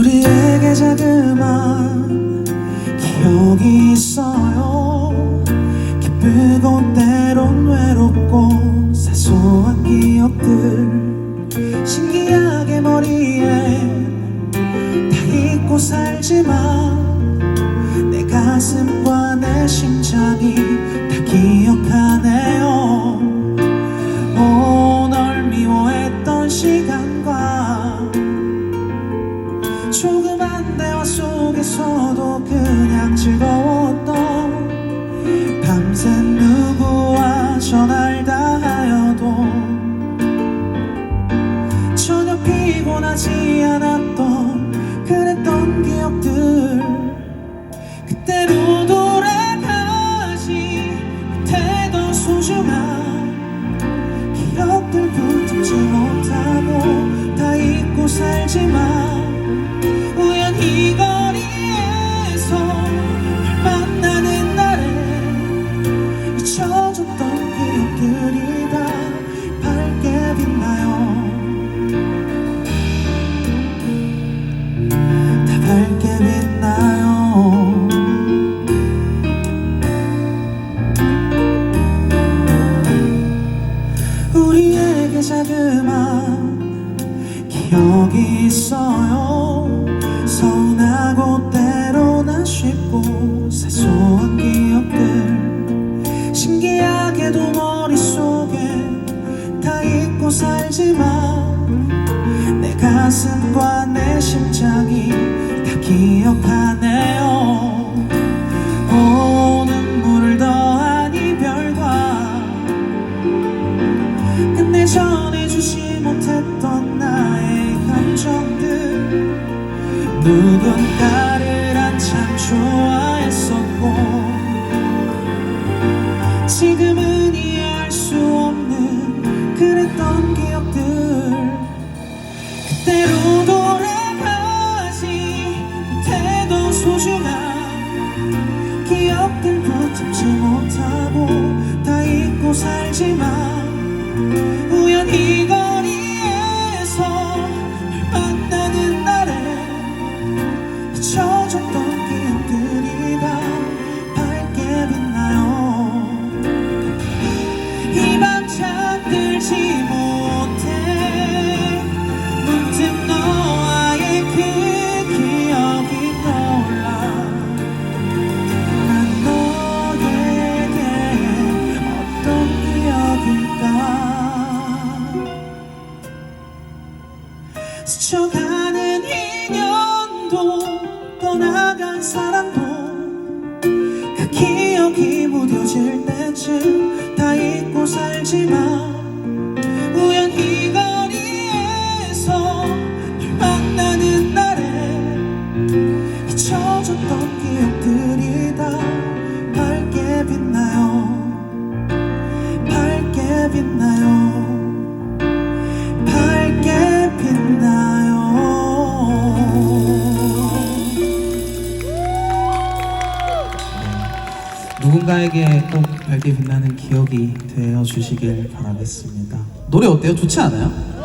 우리에게 자그마한 기억이 있어요. 기쁘고 때론 외롭고 사소한 기억들 신기하게 머리에 다 잊고 살지만 즐거웠던 밤샘 누구와 전화를 다 하여도 전혀 피곤하지 않았던 그랬던 기억들 그만. 기억이 있어요. 서운하고 때론 아쉽고 사소한 기억들. 신기하게도 머릿속에 다 잊고 살지만 내 가슴과 내 심장이 다 기억하네 못했던 나의 감정들. 누군가를 한참 좋아했었고 지금은 이해할 수 없는 그랬던 기억들. 그때로 돌아가지 못해도 소중한 기억들. 붙잡지 못하고 다 잊고 살지 잊혀졌던 기억들이 다. 밝게 빛나요. 이 밤 잠들지 못해 문득 너와의 그 기억이 떠올라. 난 너에게 어떤 기억일까? 스쳐가 사람도 그 기억이 무뎌질 때쯤 다 잊고 살지만 누군가에게 꼭 밝게 빛나는 기억이 되어 주시길 바라겠습니다 노래 어때요? 좋지 않아요?